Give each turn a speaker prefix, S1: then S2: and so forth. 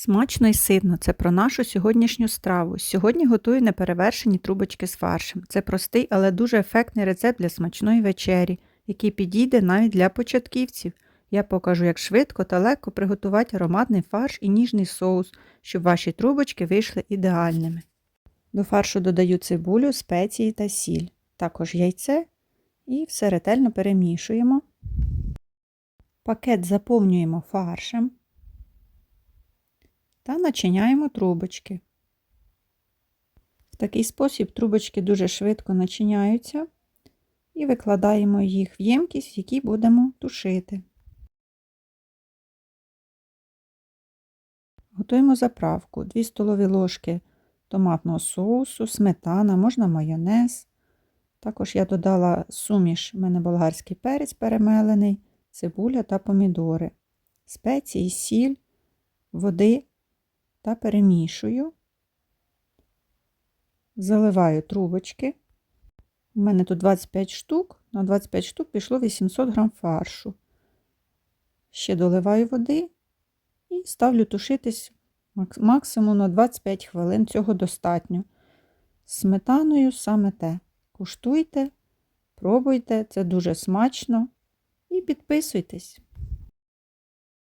S1: Смачно і ситно це про нашу сьогоднішню страву. Сьогодні готую неперевершені трубочки з фаршем. Це простий, але дуже ефектний рецепт для смачної вечері, який підійде навіть для початківців. Я покажу, як швидко та легко приготувати ароматний фарш і ніжний соус, щоб ваші трубочки вийшли ідеальними. До фаршу додаю цибулю, спеції та сіль, також яйце і все ретельно перемішуємо. Пакет заповнюємо фаршем та начиняємо трубочки. В такий спосіб трубочки дуже швидко начиняються і викладаємо їх в ємкість, в якій будемо тушити. Готуємо заправку 2 столові ложки томатного соусу, сметана, можна майонез. Також я додала суміш, в мене болгарський перець перемелений, цибуля та помідори, спеції, сіль, води та перемішую, заливаю трубочки. У мене тут 25 штук, на 25 штук пішло 800 грам фаршу. Ще доливаю води і ставлю тушитись максимум на 25 хвилин, цього достатньо. Сметаною саме те. Куштуйте, пробуйте, це дуже смачно і підписуйтесь.